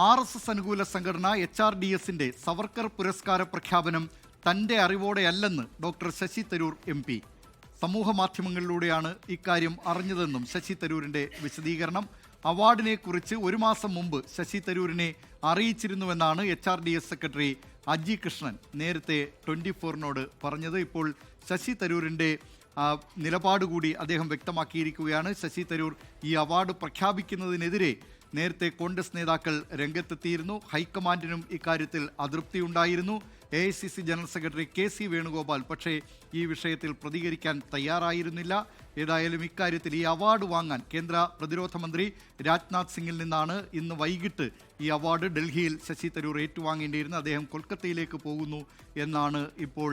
R S S അനുകൂല സംഘടന H R D എസിന്റെ സവർക്കർ പുരസ്കാര പ്രഖ്യാപനം തന്റെ അറിവോടെയല്ലെന്ന് doctor Shashi Tharoor M P. സമൂഹ മാധ്യമങ്ങളിലൂടെയാണ് ഇക്കാര്യം അറിഞ്ഞതെന്നും ശശി തരൂരിന്റെ വിശദീകരണം. അവാർഡിനെ കുറിച്ച് ഒരു മാസം മുമ്പ് ശശി തരൂരിനെ അറിയിച്ചിരുന്നുവെന്നാണ് H R D S secretary Aji Krishnan നേരത്തെ ട്വന്റി ഫോറിനോട് പറഞ്ഞത്. ഇപ്പോൾ ശശി തരൂരിന്റെ നിലപാട് കൂടി അദ്ദേഹം വ്യക്തമാക്കിയിരിക്കുകയാണ്. ശശി തരൂർ ഈ അവാർഡ് പ്രഖ്യാപിക്കുന്നതിനെതിരെ നേരത്തെ കോൺഗ്രസ് നേതാക്കൾ രംഗത്തെത്തിയിരുന്നു. ഹൈക്കമാൻഡിനും ഇക്കാര്യത്തിൽ അതൃപ്തിയുണ്ടായിരുന്നു. A I C C general secretary K C Venugopal പക്ഷേ ഈ വിഷയത്തിൽ പ്രതികരിക്കാൻ തയ്യാറായിരുന്നില്ല. ഏതായാലും ഇക്കാര്യത്തിൽ ഈ അവാർഡ് വാങ്ങാൻ കേന്ദ്ര പ്രതിരോധ മന്ത്രി രാജ്നാഥ് സിംഗിൽ നിന്നാണ് ഇന്ന് വൈകിട്ട് ഈ അവാർഡ് ഡൽഹിയിൽ ശശി തരൂർ ഏറ്റുവാങ്ങേണ്ടിയിരുന്നത്. അദ്ദേഹം കൊൽക്കത്തയിലേക്ക് പോകുന്നു എന്നാണ് ഇപ്പോൾ